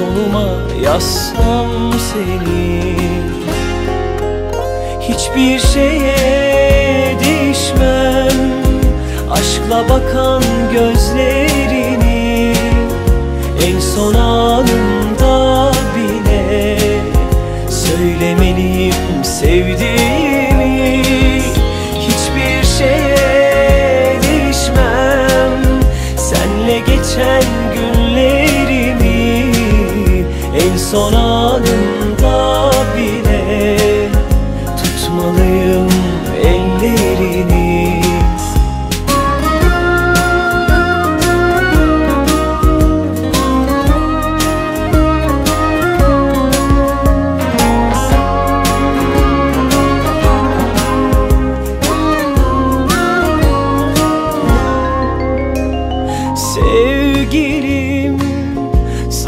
En sonuma yazsam seni. Hiçbir şeye değişmem. Aşkla bakan gözlerini son anımda bile Tutmalıyım ellerini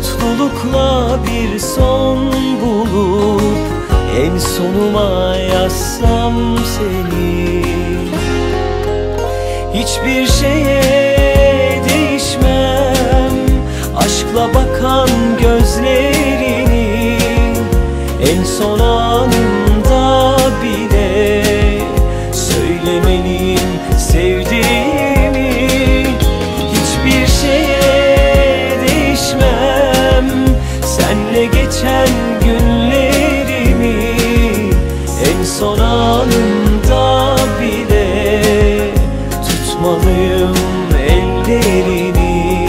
Mutlulukla bir son bulup En sonuma yazsam seni. Hiçbir şeye değişmem Aşkla bakan gözlerini En son anımda son anımda bile Tutmalıyım ellerini.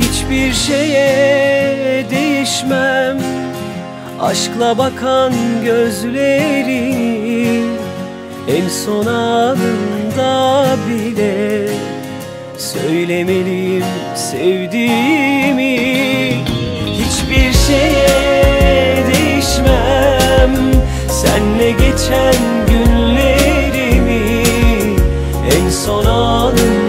Hiçbir şeye değişmem Aşkla bakan gözlerini. En son anında bile Söylemeliyim sevdiğimi. Hiçbir şeye Senle geçen günlerimi en son anımda